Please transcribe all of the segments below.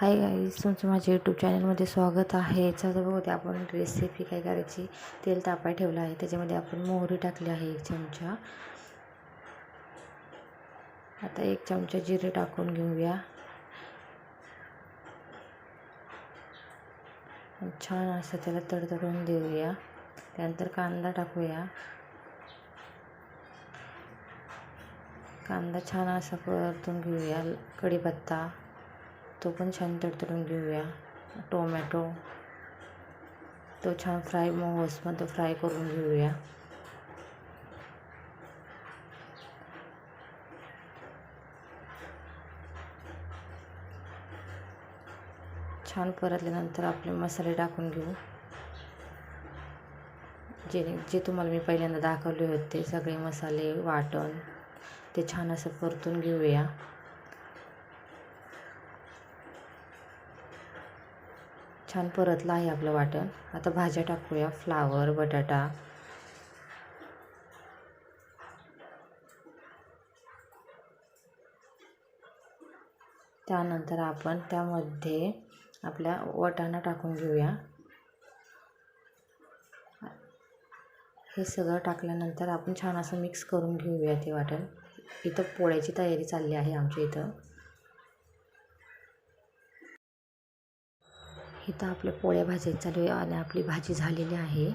Hi guys तुमचं माझ्या YouTube चॅनलमध्ये स्वागत आहे. चला बघूया आपण रेसिपी काय करायची? तेल तापाय ठेवलं आहे. त्याच्यामध्ये आपण मोहरी टाकली आहे एक चमचा. आता एक चमचा जिरे टाकून घेऊया. छान असं त्याला तडतडून देऊया. त्यानंतर कांदा टाकूया. कांदा छान असा परतून घेऊया. कढीपत्ता. तो पण छान तडतडून घेऊया टोमॅटो तो छान फ्राय पण तो फ्राय करून घेऊया. छान परतल्यानंतर आपले मसाले टाकून घेऊ. जे जे तुम्हाला मी पहिल्यांदा दाखवले होते, सगळे मसाले, वाटण, ते छान असं परतून घेऊया. छान परतलं आहे आपलं वाटण. आता भाज्या टाकूया. फ्लावर बटाटा. त्यानंतर आपण त्यामध्ये आपल्या वटाणा टाकून घेऊया. हे सगळं टाकल्यानंतर आपण छान असं मिक्स करून घेऊया ते वाटण. इथं पोळ्याची तयारी चालली आहे आमच्या इथं. इथं आपल्या पोळ्या भाजी चालू आहे आणि आपली भाजी झालेली आहे.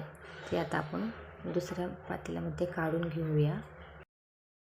ती आता आपण दुसऱ्या पातेल्यामध्ये काढून घेऊया.